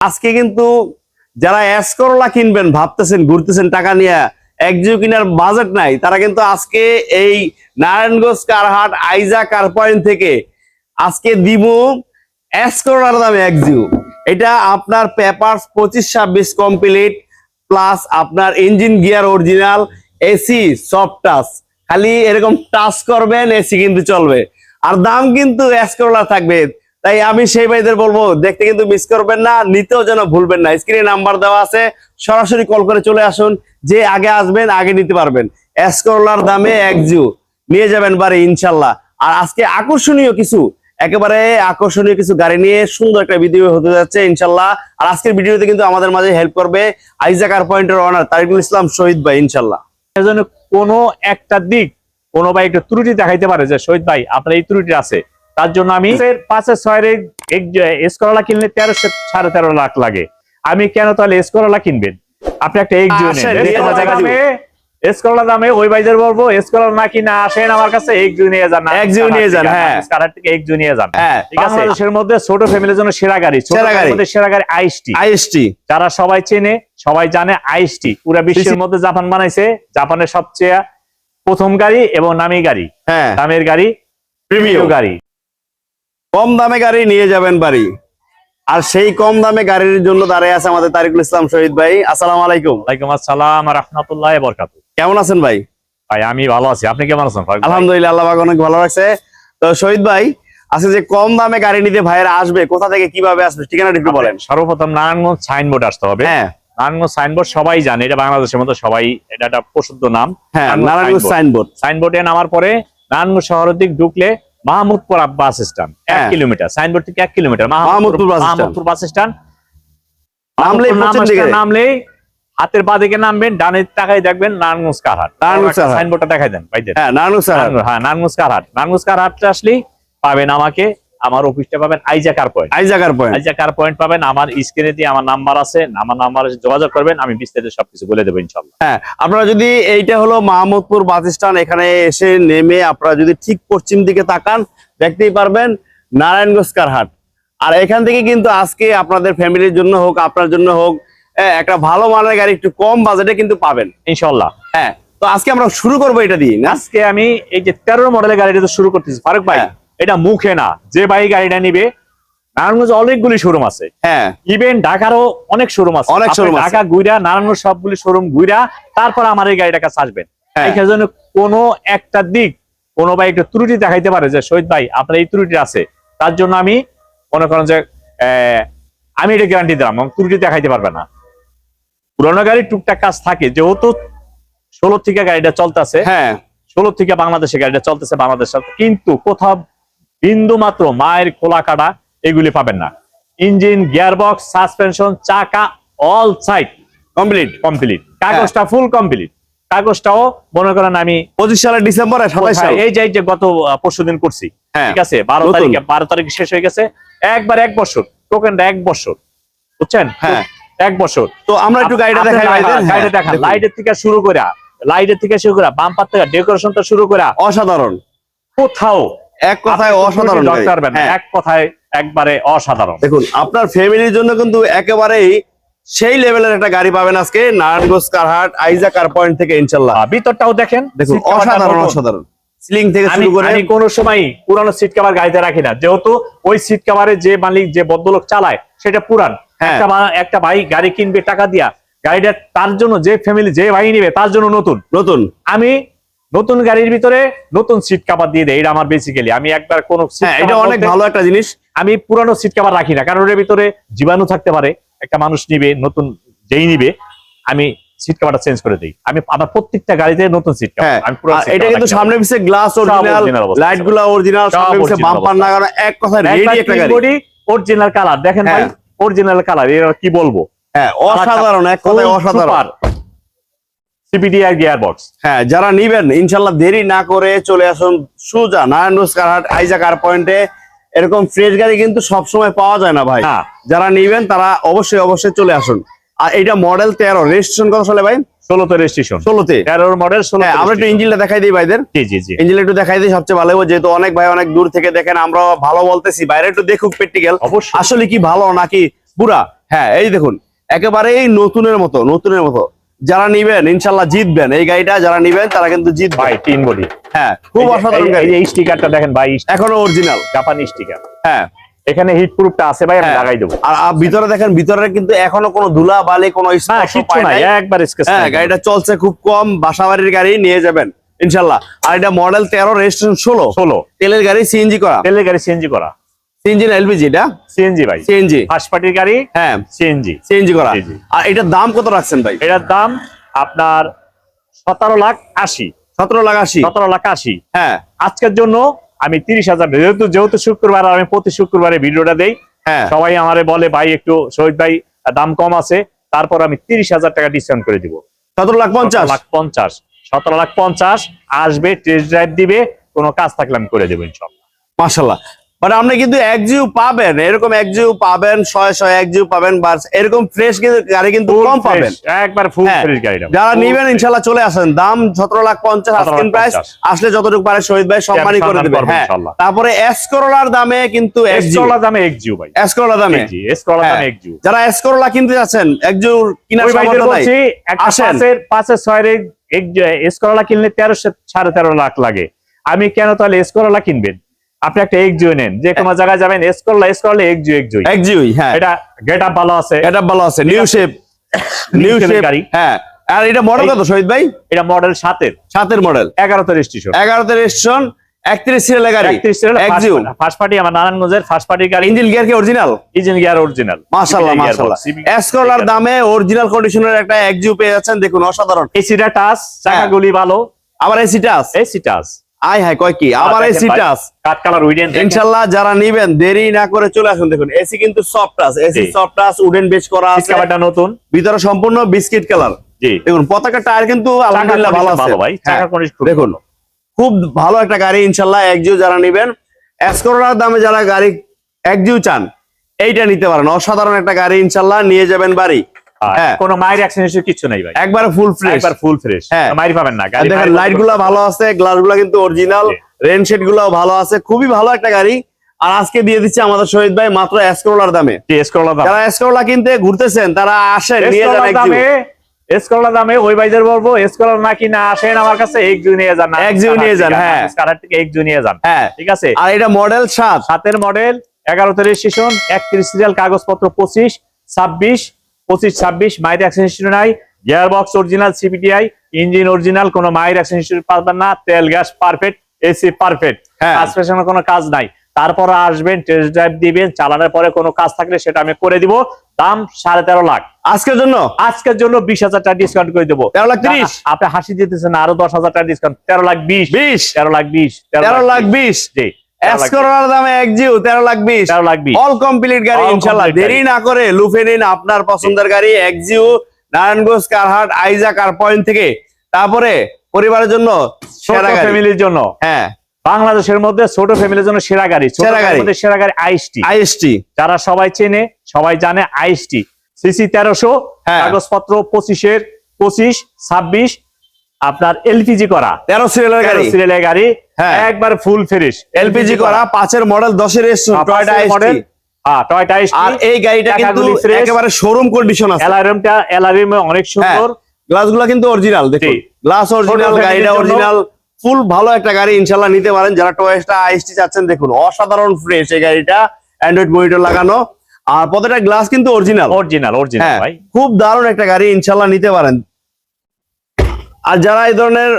আজকে কিন্তু যারা এস করলা কিনবেন, ভাবতেছেন, ঘুরতেছেন টাকা নিয়ে একজিও কিনার বাজেট নাই, তারা কিন্তু আজকে এই নারায়ণগঞ্জ কারহাট, আইজা কার পয়েন্ট থেকে আজকে দিব এস করলার দামে একজিও এটা আপনার পেপারস পঁচিশ, ছাব্বিশ কমপ্লিট প্লাস আপনার engine gear original AC soft touch খালি এরকম টাচ করবেন এসি কিন্তু চলবে। আর দাম কিন্তু করলা থাকবে তাই আমি সেই ভাইদের বলব, দেখতে কিন্তু মিস করবেন না, নিতেও যেন ভুলবেন না। স্ক্রিনে নাম্বার দেওয়া আছে, সরাসরি কল করে চলে আসুন, যে আগে আসবেন, আগে নিতে পারবেন। এস করলার দামে এক জিও, নিয়ে যাবেন বারে ইনশাল্লাহ। আর আজকে আকর্ষণীয় কিছু, একেবারে আকর্ষণীয় কিছু গাড়ি নিয়ে সুন্দর একটা ভিডিও হতে যাচ্ছে, ইনশাল্লাহ। আর আজকের ভিডিওতে কিন্তু আমাদের মাঝে হেল্প করবে আইজাকার পয়েন্টের অনার তারিকুল ইসলাম, শহীদ ভাই, ইনশাল্লাহ। সেজন্য কোনো একটা দিক, কোনো ভাই একটা ত্রুটি দেখাইতে পারে যে, শহীদ ভাই, আপনার এই ত্রুটি আছে। তার জন্য আমি পাঁচের ছয়ের এসকরলা কিনলে তেরোশো সাড়ে তেরো লাখ লাগে। আমি কেন তাহলে এসকরলা কিনবেন? আপনি একটা এক এসকরলা যান, দামে ওই ভাইদের বলব এসকরলা না কিনা আসেন আমার কাছে এক জিও নিয়ে যান এক জিও নিয়ে যান, হ্যাঁ। কারার থেকে এক জিও নিয়ে যান। হ্যাঁ ঠিক আছে। বাংলাদেশের মধ্যে ছোট ফ্যামিলির জন্য সেরা গাড়ি সেরা গাড়ি। সেরা গাড়ি আইএসটি যারা সবাই চেনে সবাই জানে আইসটি পুরো বিশ্বের মধ্যে জাপান বানাইছে জাপানের সবচেয়ে প্রথম গাড়ি এবং নামি গাড়ি। হ্যাঁ। দামের গাড়ি প্রিমিয়াম গাড়ি। কম দামে গাড়ি নিয়ে যাবেন বাড়ি। আর সেই কম দামে গাড়ির জন্য দাঁড়িয়ে আছে আমাদের তারিকুল ইসলাম শহীদ ভাই। আসসালামু আলাইকুম। ওয়ালাইকুম আসসালাম রহমতুল্লাহ বরকাত। কেমন আছেন ভাই? ভাই আমি ভালো আছি। আপনি কেমন আছেন? আলহামদুলিল্লাহ আল্লাহ অনেক ভালো রাখছে। তো শহীদ ভাই আজকে যে কম দামে গাড়ি নিতে ভাইয়েরা আসবে কোথা থেকে কীভাবে আসবে ঠিকানাটা একটু বলেন। সর্বপ্রথম নারায়ণগঞ্জ সাইনবোর্ড আসতে হবে। হ্যাঁ। নারায়ণগঞ্জ সাইনবোর্ড সবাই জানে এটা বাংলাদেশের মধ্যে সবাই এটা একটা প্রসিদ্ধ নাম। হ্যাঁ নারায়ণগঞ্জ সাইনবোর্ড। সাইনবোর্ডে নামার পরে নারায়ণগঞ্জ শহরের দিক ঢুকলে মাহমুদপুর বাস স্ট্যান্ড এক হ্যাঁ। কিলোমিটার সাইনবোর্ড থেকে এক kilometre Mahmudpur Mahmudpur bus stand. নামলেই মাহমুদপুর পশ্চিম দিকে। নাম- নামলেই হাতের বা দিকে নামবেন ডানের টাকায় দেখবেন নারায়ণগঞ্জ কারহাট। সাইনবোর্ডটা দেখাই দেন হ্যাঁ নারায়ণগঞ্জ হ্যাঁ নারায়ণগঞ্জ কারহাট। নারায়ণগঞ্জ কারহাটে আসলেই পাবেন আমাকে আমার অফিসটা পাবেন আইজা কার পয়েন্ট আইজাকার পয়েন্ট আইজা কার পয়েন্ট পাবেন আমার স্ক্রিনে দিয়ে আমার নাম্বার আছে আমার নাম্বারে যোগাযোগ করবেন আমি বিস্তারিত সবকিছু বলে দেবো ইনশাল্লাহ হ্যাঁ আপনারা যদি এইটা হলো মাহমুদপুর বাস স্ট্যান্ড এখানে এসে নেমে আপনারা যদি ঠিক পশ্চিম দিকে তাকান দেখতেই পারবেন নারায়ণগঞ্জ কারহাট। আর এখান থেকে কিন্তু আজকে আপনাদের ফ্যামিলির জন্য হোক আপনার জন্য হোক একটা ভালো মানের গাড়ি একটু কম বাজেটে কিন্তু পাবেন। ইনশাল্লাহ হ্যাঁ তো আজকে আমরা শুরু করব এটা দিয়ে আজকে আমি এই যে তেরো মডেলের গাড়িটা তো শুরু করতেছি। ফারুক ভাই হ্যাঁ। এটা মুখে না। যে ভাই গাড়িটা নিবে নারায়ণগঞ্জ অনেকগুলি শোরুম আছে। হ্যাঁ। ইভেন ঢাকারও অনেক শোরুম আছে। অনেক শোরুম ঢাকা গুইরা নারায়ণগঞ্জ সবগুলি শোরুম গুইরা তারপর আমার এই গাড়িটা কাছে আসবেন। হ্যাঁ। এই জন্য কোনো একটা দিক কোনো ভাই একটু ত্রুটি দেখাইতে পারে যে শহীদ ভাই আপনার এই ত্রুটি আছে। তার জন্য আমি মনে করেন যে আহ, আমি এটা গ্যারান্টি দিলাম এবং ত্রুটি দেখাইতে পারবে না। পুরোনো গাড়ির টুকটাক কাজ থাকে। যেহেতু ষোলো থেকে গাড়িটা চলতেছে হ্যাঁ। ষোলো থেকে বাংলাদেশে গাড়িটা চলতেছে বাংলাদেশ কিন্তু কোথাও বিন্দু মাত্র মায়ের খোলা কাটা এগুলি পাবেন না। ইঞ্জিন গিয়ারবক্স সাসপেনশন চাকা অল সাইড কমপ্লিট কমপ্লিট কাগজটা ফুল কমপ্লিট কাগজটাও মনে করেন আমি পঁচিশ সালের ডিসেম্বর এই যে যে গত পরশু দিন করছি। হ্যাঁ। ঠিক আছে? বারো তারিখে বারো তারিখ শেষ হয়ে গেছে। একবার এক বছর। টোকেনটা এক বছর। বুঝছেন? হ্যাঁ। এক বছর। তো আমরা একটু গাড়িটা দেখাই হ্যাঁ, গাড়িটা দেখান। লাইটের থেকে শুরু করে লাইটের থেকে শুরু করে বাম্পার থেকে ডেকোরেশনটা শুরু করে অসাধারণ। কোথাও এক কথায় অসাধারণ। হ্যাঁ। এক কথায় একবারে অসাধারণ। দেখুন আপনার ফ্যামিলির জন্য কিন্তু একেবারেই সেই লেভেলের একটা গাড়ি পাবেন আজকে নারায়ণগঞ্জ কারহাট আইজা কার পয়েন্ট থেকে ইনশাল্লাহ ভিতরটাও দেখেন দেখুন অসাধারণ অসাধারণ। সিলিং থেকে শুরু করে আমি কোনো সময় পুরানো সিট কভার গাড়িতে রাখি না। যেহেতু ওই সিট কভারে যে মালিক যে ভদ্রলোক চালায় সেটা পুরান। হ্যাঁ। একটা একটা ভাই গাড়ি কিনবে টাকা দিয়া গাড়িটা তার জন্য যে ফ্যামিলি যে ভাই নিবে তার জন্য নতুন। নতুন। আমি নতুন গাড়ির ভিতরে নতুন সিট কভার দিয়ে দেয়। এটা আমার বেসিক্যালি আমি একবার কোন হ্যাঁ এটা অনেক ভালো একটা জিনিস। আমি পুরানো সিট কভার রাখি না কারণ ওর ভিতরে জীবাণু থাকতে পারে একটা মানুষ নিবে নতুন যেই নিবে আমি সিট কভারটা চেঞ্জ করে দিই। আমি আমার প্রত্যেকটা গাড়িতে নতুন সিট কভার হ্যাঁ আমি পুরো এটা কিন্তু সামনে পিছে গ্লাস অরিজিনাল original লাইটগুলা অরিজিনাল সামনে পিছে বাম্পার লাগানো এক কথা রেডি একটা গাড়ি। অরিজিনাল কালার দেখেন ভাই হ্যাঁ। অরিজিনাল কালারের কি বলব? হ্যাঁ অসাধারণ এক কথায় অসাধারণ। সিপিডি আর গিয়ার বক্স হ্যাঁ যারা নিবেন ইনশাল্লাহ দেরি না করে চলে আসুন সুজা নারায়ণগঞ্জ কারহাট আইজা কার পয়েন্টে। এরকম ফ্রেশ গাড়ি কিন্তু সব সময় পাওয়া যায় না ভাই। হ্যাঁ। যারা নিবেন তারা অবশ্যই অবশ্যই চলে আসুন। আর এটা মডেল তেরো রেজিস্ট্রেশন কত সালে ভাই? ষোলোতে রেজিস্ট্রেশন ষোলোতে? তেরোর মডেল ষোলো হ্যাঁ আমরা একটু ইঞ্জিনটা দেখাই দিই ভাইদের। জি জি জি। ইঞ্জিন একটু দেখাই দিই সবচেয়ে ভালো যেহেতু অনেক ভাই অনেক দূর থেকে দেখেন আমরা ভালো বলতেছি। বাইরে একটু দেখুক প্র্যাকটিক্যাল অবশ্যই। আসলে কি ভালো নাকি পুরা হ্যাঁ এই দেখুন একেবারেই নতুনের মতো নতুনের মতো। যারা নিবেন ইনশাল্লাহ জিতবেন। এই গাড়িটা যারা নিবেন তারা কিন্তু জিত ভাই তিন বডি। হ্যাঁ খুব অসাধারণ গাড়ি। এই স্টিকারটা দেখেন ভাই এখনও অরিজিনাল জাপানি স্টিকার। হ্যাঁ। এখানে হিট প্রুফটা আছে ভাই আমি হ্যাঁ। লাগাই দেবো। আর ভিতরে দেখেন ভিতরে কিন্তু এখনও কোনো ধুলা বালি কোনো একবার হ্যাঁ গাড়িটা চলছে খুব কম বাসাবাড়ির গাড়ি নিয়ে যাবেন ইনশাল্লাহ। আর এটা মডেল তেরো রেজিস্ট্রেশন ষোলো। ষোলো। তেলের গাড়ি সিএনজি করা। তেলের গাড়ি সিএনজি করা। সিএনজি না এলপিজি এটা? সিএনজি ভাই। সিএনজি ফার্স্ট গাড়ি হ্যাঁ। সিএনজি সিএনজি করা। আর এটার দাম কত রাখছেন ভাই? এটার দাম আপনার সতেরো লাখ আশি। সতেরো লাখ আশি। সতেরো লাখ আশি। হ্যাঁ। আজকের জন্য আমি তিরিশ হাজার যেহেতু যেহেতু শুক্রবার আমি প্রতি শুক্রবারে ভিডিওটা দেই হ্যাঁ। সবাই আমারে বলে ভাই একটু শহীদ ভাই দাম কম আছে। তারপর আমি তিরিশ হাজার টাকা ডিসকাউন্ট করে দিব। সতেরো লাখ পঞ্চাশ। লাখ পঞ্চাশ। সতেরো লাখ পঞ্চাশ। আসবে টেস্ট ড্রাইভ দিবে কোনো কাজ থাকলে আমি করে দেবো ইনশাল্লাহ। মাসাল্লাহ মানে আপনি কিন্তু এক জিও পাবেন এরকম এক জিও পাবেন ছয় ছয় এক জিও পাবেন বা এরকম ফ্রেশ কিন্তু গাড়ি কিন্তু কম পাবেন। একবার ফুল হ্যাঁ, ফ্রেশ গাড়িটা যারা নিবেন। ইনশাল্লাহ চলে আসেন। দাম সতেরো লাখ পঞ্চাশ 17 আস্কিং প্রাইস আসলে যতটুকু পারে শহীদ ভাই সম্মানই করে সম্মান দেবে করব হ্যাঁ। তারপরে এসকরোলার দামে কিন্তু এক জিও এক্সট্রা দামে এক্সিউ ভাই। এসকরোলা দামে? জি হ্যাঁ। দামে এক্সিউ যারা এসকরোলা কিনতে যাচ্ছেন এক জিও কিনার সামর্থ্য নাই। আসেন। পাঁচের পাঁচের ছয়ের এসকরলা কিনলে তেরোশো সাড়ে তেরো লাখ লাগে। আমি কেন তাহলে এসকরলা কিনবেন? আপনি একটা এক্সিও নেন যে কোনো জায়গায় যাবেন এসকরলা এসকরলা এক্সিও এক্সিও এক জিওই হ্যাঁ। এটা গেট আপ ভালো আছে। এটা ভালো আছে নিউ শেপ নিউ শেপ গাড়ি। হ্যাঁ। আর এটা মডেল কত শহীদ ভাই? এটা মডেল সাতের। সাতের মডেল এগারোতে রেজিস্ট্রেশন এগারোতে রেজিস্ট্রেশন একত্রিশ সিরিয়ালের গাড়ি। একত্রিশ এক জিও ফার্স্ট পার্টি আমার নারায়ণগঞ্জের ফার্স্ট পার্টির গাড়ি। ইঞ্জিন গিয়ার কি অরিজিনাল ইঞ্জিন গিয়ার অরিজিনাল মাশাআল্লাহ মাশাআল্লাহ। এসকলার দামে অরিজিনাল কন্ডিশনের একটা একজিও পেয়ে যাচ্ছেন দেখুন অসাধারণ। এসিটা টাচ চাকাগুলি ভালো। আবার এসি টাচ এসি টাচ আয় হায় কয় কি? আবার AC touch cut colour wooden ইনশাআল্লাহ যারা নিবেন দেরি না করে চলে আসুন দেখুন এসি কিন্তু soft touch AC. Soft touch wooden base করা আছে। কাভারটা নতুন। ভিতরে সম্পূর্ণ বিস্কিট কালার জি। দেখুন পতাকা টায়ার কিন্তু আলহামদুলিল্লাহ ভালো আছে। ভাই হ্যাঁ, দেখুন খুব ভালো একটা গাড়ি ইনশাল্লাহ একজিও যারা নিবেন। এসকোরার দামে যারা গাড়ি একজিও চান এইটা নিতে পারেন। অসাধারণ একটা গাড়ি ইনশাল্লাহ নিয়ে যাবেন বাড়ি। কোনো মায়ের অ্যাক্সিডেন্ট কিছু নাই ভাই। একবারে ফুল ফ্রেশ একবার ফুল ফ্রেশ হ্যাঁ। মাইর পাবেন না। দেখেন লাইটগুলা ভালো আছে গ্লাসগুলা কিন্তু অরিজিনাল জি। রেন শেড গুলাও ভালো আছে খুবই ভালো একটা গাড়ি। আর আজকে দিয়ে দিচ্ছে আমাদের শহীদ ভাই মাত্র এসকোলার দামে। যারা এসকোলা কিনতে ঘুরতেছেন তারা আসেন নিয়ে যান একজিও। দামে ওই ভাইদের বলব এসকরলা না কিনা আসেন আমার কাছে এক জু নিয়ে যান। এক জু নিয়ে যান, হ্যাঁ। কারার থেকে এক জু নিয়ে যান। হ্যাঁ। ঠিক আছে? আর এটা মডেল সাত। সাতের মডেল এগারোতে রেজিস্ট্রেশন একত্রিশ সিরিয়াল কাগজপত্র পঁচিশ ছাব্বিশ পঁচিশ ছাব্বিশ মায়ের অ্যাক্সিডেন্ট নাই। Gear box original CPTI engine original কোনো মায়ের অ্যাক্সিডেন্ট পাবেন না। তেল গ্যাস পারফেক্ট এসি পারফেক্ট হ্যাঁ। কোনো কাজ নাই। তারপর আসবেন টেস্ট ড্রাইভ দিবেন চালানোর পরে কোনো কাজ থাকলে সেটা আমি করে দিব। দাম সাড়ে তেরো লাখ। আজকের জন্য? আজকের জন্য বিশ হাজার টাকা ডিসকাউন্ট করে দেবো। তেরো লাখ তিরিশ? আপনি হাসি দিতেছেন আরও দশ হাজার টাকা ডিসকাউন্ট তেরো লাখ বিশ। বিশ? তেরো লাখ বিশ তেরো লাখ বিশ? জি। দামে জিও লাখ লাখ অল কমপ্লিট গাড়ি All দেরি না করে লুফে নিন আপনার পছন্দের গাড়ি নারায়ণগঞ্জ কারহাট আইজা কার পয়েন্ট থেকে। তারপরে পরিবারের জন্য সেরা ফ্যামিলির জন্য। হ্যাঁ। বাংলাদেশের মধ্যে ছোট ফ্যামিলির জন্য সেরা গাড়ি। সেরা গাড়ি। সেরা গাড়ি আইএসটি। আইএসটি। যারা সবাই চেনে সবাই জানে আইএসটি। সিসি তেরোশো হ্যাঁ। কাগজপত্র পঁচিশের পঁচিশ ছাব্বিশ আপনার এলপিজি করা। তেরো সিরিয়ালের গাড়ি। সিরিয়ালের গাড়ি। হ্যাঁ। একবার ফুল ফিনিশ এলপিজি করা পাঁচের মডেল দশের টয়টা মডেল হ্যাঁ টয়টা আর এই গাড়িটা কিন্তু একেবারে শোরুম কন্ডিশন আছে। অ্যালারিমটা অ্যালারিমে অনেক সুন্দর। গ্লাস কিন্তু অরিজিনাল দেখুন। গ্লাস অরিজিনাল গাড়িটা অরিজিনাল ফুল ভালো একটা গাড়ি ইনশাল্লাহ নিতে পারেন। যারা টয়েসটা আইএসটি চাচ্ছেন দেখুন অসাধারণ ফ্রেশ এই গাড়িটা। অ্যান্ড্রয়েড মনিটর লাগানো। আর প্রত্যেকটা গ্লাস কিন্তু অরিজিনাল অরিজিনাল অরিজিনাল হ্যাঁ ভাই। খুব দারুণ একটা গাড়ি ইনশাল্লাহ নিতে পারেন। আর যারা এই ধরনের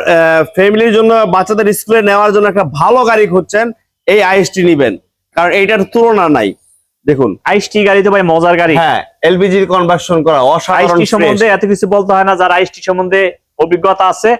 ফ্যামিলির জন্য বাচ্চাদের স্কুলে নেওয়ার জন্য একটা ভালো গাড়ি খুঁজছেন এই আইএসটি নিবেন। কারণ এইটার তুলনা নাই। দেখুন। আইএসটি গাড়িতে ভাই মজার গাড়ি। হ্যাঁ এলপিজি কনভার্সন করা অসাধারণ। সম্বন্ধে এত কিছু বলতে হয় না যারা আইএসটি সম্বন্ধে অভিজ্ঞতা আছে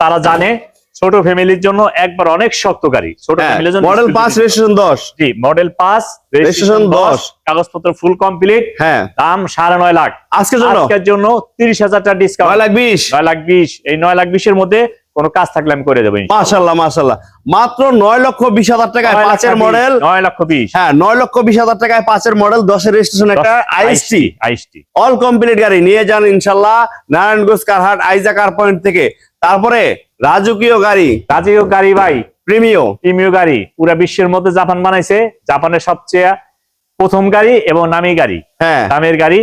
তারা জানে। ছোট ফ্যামিলির জন্য একবার অনেক শক্ত গাড়ি ছোট ফ্যামিলির জন্য মডেল পাঁচ রেজিস্ট্রেশন দশ। জি মডেল পাস রেজিস্ট্রেশন 10 দশ। কাগজপত্র ফুল কমপ্লিট হ্যাঁ। দাম সাড়ে নয় লাখ। আজকের জন্য? আজকের জন্য তিরিশ হাজার টাকা নয় ডিসকাউন্ট লাখ বিশ। নয় লাখ বিশ। এই নয় লাখ বিশের মধ্যে কোনো কাজ থাকলে আমি করে দেবো ইনশাআল্লাহ। মাশাল্লাহ মাশাল্লাহ মাত্র নয় লক্ষ বিশ হাজার টাকায় পাঁচের মডেল নয় লক্ষ বিশ। হ্যাঁ নয় লক্ষ বিশ হাজার টাকায় পাঁচের মডেল দশের রেজিস্ট্রেশন একটা আইএসটি আইএসটি অল কমপ্লিট গাড়ি। নিয়ে যান ইনশাল্লাহ। নারায়ণগঞ্জ কারহাট আইজা কার পয়েন্ট থেকে। তারপরে রাজকীয় গাড়ি কাজেও গাড়ি ভাই প্রিমিও প্রিমিয় গাড়ি। পুরা বিশ্বের মধ্যে জাপান বানাইছে। জাপানের সবচেয়ে প্রথম গাড়ি এবং নামি গাড়ি। হ্যাঁ। দামের গাড়ি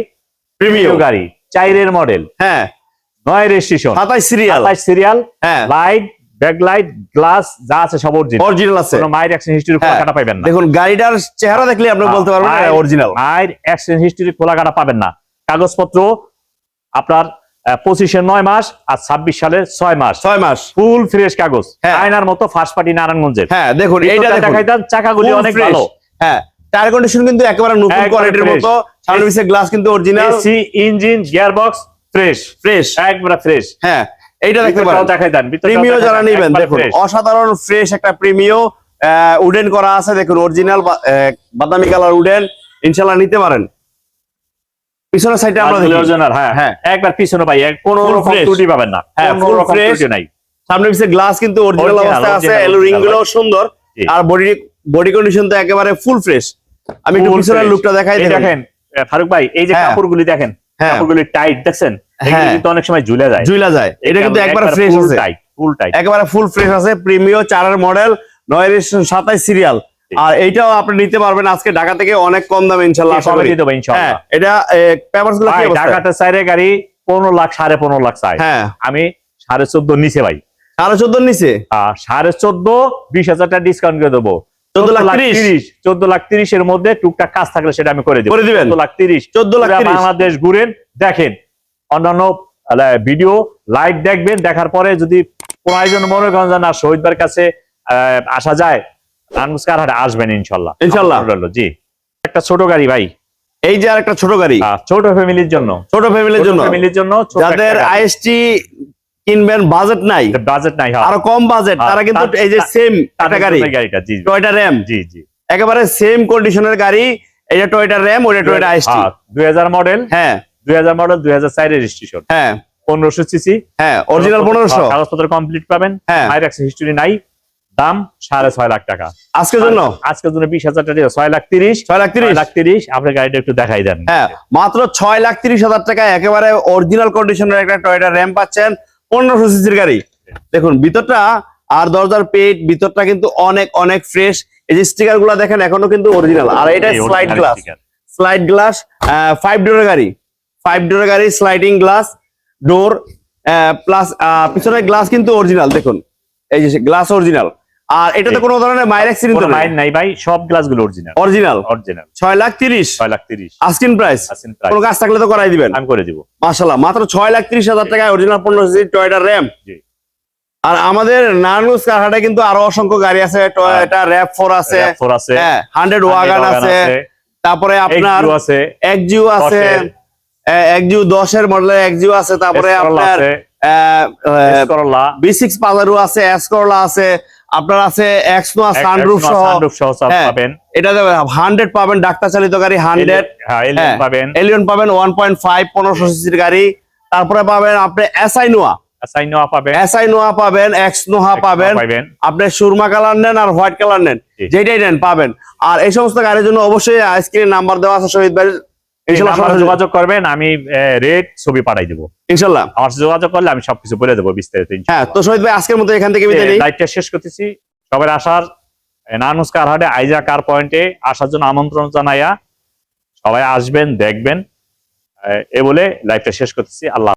প্রিমিয়াম গাড়ি। চাইরের মডেল। হ্যাঁ। নয় রেজিস্ট্রেশন। সাতাইশ সিরিয়াল আঠাশ সিরিয়াল হ্যাঁ। লাইট ব্যাকলাইট গ্লাস যা আছে সব অরিজিনাল অরিজিনাল আছে। কোনো মায়ের অ্যাক্সিডেন্ট হিস্ট্রি খোলা হ্যাঁ। কাটা পাবেন না। দেখুন গাড়িটার চেহারা দেখলে আপনি বলতে পারবেন অরিজিনাল হিস্ট্রি খোলা কাটা পাবেন না। কাগজপত্র আপনার পঁচিশের নয় মাস আর ছাব্বিশ সালের ছয় মাস। ছয় মাস। ফুল ফ্রেশ কাগজ। হ্যাঁ। আয়নার মতো ফার্স্ট পার্টি নারায়ণগঞ্জের। হ্যাঁ দেখুন এইটা দেখাইতাম চাকাগুলি অনেক ভালো। হ্যাঁ টায়ার কন্ডিশন কিন্তু একেবারে নতুন কোয়ালিটির মতো। সামনে গ্লাস কিন্তু original AC engine gear box fresh fresh একবারে ফ্রেশ হ্যাঁ এইটা দেখতে পারেন। দেখাই দেন প্রিমিও যারা নিবেন দেখুন অসাধারণ ফ্রেশ একটা প্রিমিও উডেন করা আছে দেখুন অরিজিনাল বাদামি কালার উডেন ইনশাল্লাহ নিতে পারেন। পিছনের সাইডে আমরা দেখি। হ্যাঁ হ্যাঁ। একবার পিছনে ভাই কোনো রকম ত্রুটি পাবেন না। হ্যাঁ, রকম ত্রুটি নাই। সামনে পিছে গ্লাস কিন্তু অরিজিনাল অবস্থায় আছে এলো রিংগুলো সুন্দর। আর বডি বডি কন্ডিশন তো একেবারে ফুল ফ্রেশ আমি একটু পিছনের লুকটা দেখাই দেখেন। ফারুক ভাই এই যে হ্যাঁ। কাপড়গুলি দেখেন হ্যাঁ। কাপড়গুলি টাইট দেখছেন? এগুলি হ্যাঁ। কিন্তু অনেক সময় ঝুলে যায়। জুইলা যায়। এটা কিন্তু একবারে ফ্রেশ আছে। টাইট ফুল টাইট একেবারে ফুল ফ্রেশ আছে প্রিমিও চারের মডেল নয় রেজিস্ট্রেশন সাতাইশ সিরিয়াল জি। আর এইটাও আপনি নিতে পারবেন আজকে ঢাকা থেকে অনেক কম দামে ইনশাল্লাহ করি। দেবো হ্যাঁ এটা ভাই ঢাকাতে চাইরে গাড়ি পনেরো লাখ সাড়ে পনেরো লাখ চাই। হ্যাঁ। আমি সাড়ে চোদ্দ নিচে ভাই। সাড়ে চোদ্দ নিচে? সাড়ে চোদ্দ বিশ হাজার টাকা ডিসকাউন্ট করে দেবো। চোদ্দ লাখ তিরিশ? চোদ্দ লাখ তিরিশের মধ্যে টুকটাক কাজ থাকলে সেটা আমি করে দেবো। করে দিবেন? চোদ্দ লাখ তিরিশ। চোদ্দ লাখ বাংলাদেশ ঘুরেন দেখেন। অন্যান্য ভিডিও লাইভ দেখবেন দেখার পরে যদি প্রয়োজন মনে করেন না শহীদবার কাছে আহ, আসা যায় নানমুস্কার হাটে আসবেন ইনশাল্লাহ। ইনশাল্লাহ। জি। একটা ছোট গাড়ি ভাই। এই যে একটা ছোট গাড়ি। ছোট ফ্যামিলির জন্য। ছোট ফ্যামিলির জন্য। ফ্যামিলির জন্য যাদের আইএসটি কিনবেন বাজেট নাই। বাজেট নাই হ্যাঁ। কম বাজেট হ্যাঁ, তারা কিন্তু এই যে সেম একটা গাড়ি। গাড়িটা জি টয়টা র্যাম জি জি। একেবারে সেম কন্ডিশনের গাড়ি। এটা টয়টা র্যাম ওটা টয়টা আইএসটি। দুই হাজার মডেল হ্যাঁ। দুই হাজার মডেল দুই হাজার চার রেজিস্ট্রেশন হ্যাঁ। পনেরোশো সিসি হ্যাঁ অরিজিনাল পনেরোশো কাগজপত্র কমপ্লিট পাবেন। হ্যাঁ। ফায়ার হিস্ট্রি নাই। দাম সাড়ে ছয় লাখ টাকা। আজকের জন্য? আজকের জন্য বিশ হাজার টাকা ছয় লাখ তিরিশ। ছয় লাখ তিরিশ? লাখ তিরিশ। আপনার গাড়িটা একটু দেখাই দেন। হ্যাঁ মাত্র ছয় লাখ তিরিশ হাজার টাকা একেবারে অরিজিনাল কন্ডিশনের একটা টয়টা র্যাম পাচ্ছেন পনেরোশো সিসির গাড়ি। দেখুন ভিতরটা আর দরজার পেট ভিতরটা কিন্তু অনেক অনেক ফ্রেশ এই যে স্টিকারগুলা দেখেন এখনও কিন্তু অরিজিনাল আর এটা slide glass slide glass five ডোরের গাড়ি। ফাইভ ডোরের গাড়ি স্লাইডিং গ্লাস ডোর প্লাস পিছনের গ্লাস কিন্তু অরিজিনাল দেখুন। এই যে গ্লাস অরিজিনাল আর এটাতে কোনো ধরনের অ্যাক্সিডেন্ট নাই? ভাই সব অরিজিনাল অরিজিনাল অরিজিনাল ছয় লাখ তিরিশ। ছয় লাখ তিরিশ। আস্কিন প্রাইস আছেন কোনো কাজ থাকলে তো করাই দিবেন। আমি করে দিব। মাশাল্লাহ মাত্র ছয় লাখ ত্রিশ হাজার টাকায় অরিজিনাল পনেরো সিসি টয়টা র্যাম জি। আর আমাদের কারহাটে কিন্তু আরও অসংখ্য গাড়ি আছে টয়টা র্যাপ ফোর আছে। ফোর আছে। হ্যাঁ হান্ড্রেড ওয়াগান আছে। তারপরে আপনার আছে। একজিও আছে। দশের। একজিও দশের মডেলের একজিও আছে। তারপরে আপনার বি সিক্স পাজারু আছে এস করলা আছে। আপনার আছে সানরুফ সহ। সহ সব হ্যাঁ, পাবেন। এটা হান্ড্রেড পাবেন ডাক্তার চালিত গাড়ি হান্ড্রেড হ্যাঁ এলিয়ন হ্যাঁ। পাবেন। এলিয়ন পাবেন ওয়ান পয়েন্ট ফাইভ পনেরোশো সিসির গাড়ি। তারপরে পাবেন আপনি এসআই নোয়া পাবেন। পাবেন এক্স নোহা পাবেন। আপনি সুরমা কালার নেন আর হোয়াইট কালার নেন। যেটাই নেন পাবেন। আর এই সমস্ত গাড়ির জন্য অবশ্যই স্ক্রিনে নাম্বার দেওয়া আছে শহীদ ভাই যোগাযোগ করবেন আমি রেট ছবি পাঠাই দেবো। ইনশাল্লাহ। আমার যোগাযোগ করলে আমি সবকিছু বলে দেবো বিস্তারিত হ্যাঁ তো শহীদ ভাই আজকের মতো এখান থেকে লাইভটা শেষ করতেছি। সবার আসার নানুস আইজা কার পয়েন্টে আসার জন্য আমন্ত্রণ জানাইয়া সবাই আসবেন দেখবেন। এ বলে লাইভটা শেষ করতেছি। আল্লাহ